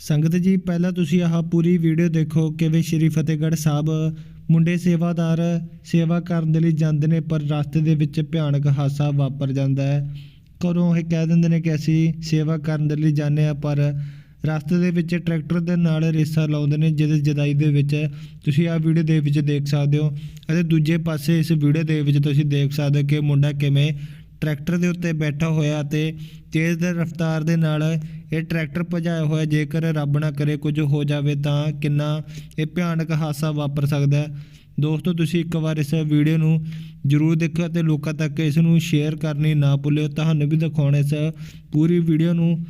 ਸੰਗਤ ਜੀ, ਪਹਿਲਾਂ ਤੁਸੀਂ ਆਹ ਪੂਰੀ ਵੀਡੀਓ ਦੇਖੋ ਕਿਵੇਂ ਸ਼੍ਰੀ ਫਤਿਹਗੜ੍ਹ ਸਾਹਿਬ ਮੁੰਡੇ ਸੇਵਾਦਾਰ ਸੇਵਾ ਕਰਨ ਦੇ ਲਈ ਜਾਂਦੇ ਨੇ, ਪਰ ਰਸਤੇ ਦੇ ਵਿੱਚ ਭਿਆਨਕ ਹਾਦਸਾ ਵਾਪਰ ਜਾਂਦਾ ਹੈ। ਘਰੋਂ ਇਹ ਕਹਿ ਦਿੰਦੇ ਨੇ ਕਿ ਅਸੀਂ ਸੇਵਾ ਕਰਨ ਦੇ ਲਈ ਜਾਂਦੇ ਆ ਪਰ ਰਸਤੇ ਦੇ ਵਿੱਚ ਟਰੈਕਟਰ ਦੇ ਨਾਲ ਰੇਸਾ ਲਾਉਂਦੇ ਨੇ, ਜਿਹਦੇ ਜਦਾਈ ਦੇ ਵਿੱਚ ਤੁਸੀਂ ਆਹ ਵੀਡੀਓ ਦੇ ਵਿੱਚ ਦੇਖ ਸਕਦੇ ਹੋ। ਅਤੇ ਦੂਜੇ ਪਾਸੇ ਇਸ ਵੀਡੀਓ ਦੇ ਵਿੱਚ ਤੁਸੀਂ ਦੇਖ ਸਕਦੇ ਹੋ ਕਿ ਮੁੰਡਾ ਕਿਵੇਂ ਟਰੈਕਟਰ ਦੇ ਉੱਤੇ ਬੈਠਾ ਹੋਇਆ ਅਤੇ ਤੇਜ਼ ਦਰ ਰਫ਼ਤਾਰ ਦੇ ਨਾਲ ਇਹ ਟਰੈਕਟਰ ਭਜਾਇਆ ਹੋਇਆ, ਜੇਕਰ ਰੱਬ ਨਾ ਕਰੇ ਕੁਝ ਹੋ ਜਾਵੇ ਤਾਂ ਕਿੰਨਾ ਇਹ ਭਿਆਨਕ ਹਾਦਸਾ ਵਾਪਰ ਸਕਦਾ ਹੈ। ਦੋਸਤੋ, ਤੁਸੀਂ ਇੱਕ ਵਾਰ ਇਸ ਵੀਡੀਓ ਨੂੰ ਜਰੂਰ ਦੇਖੋ ਅਤੇ ਲੋਕਾਂ ਤੱਕ ਇਸ ਨੂੰ ਸ਼ੇਅਰ ਕਰਨੀ ਨਾ ਭੁੱਲਿਓ। ਤੁਹਾਨੂੰ ਵੀ ਦਿਖਾਉਣ ਇਸ ਪੂਰੀ ਵੀਡੀਓ ਨੂੰ।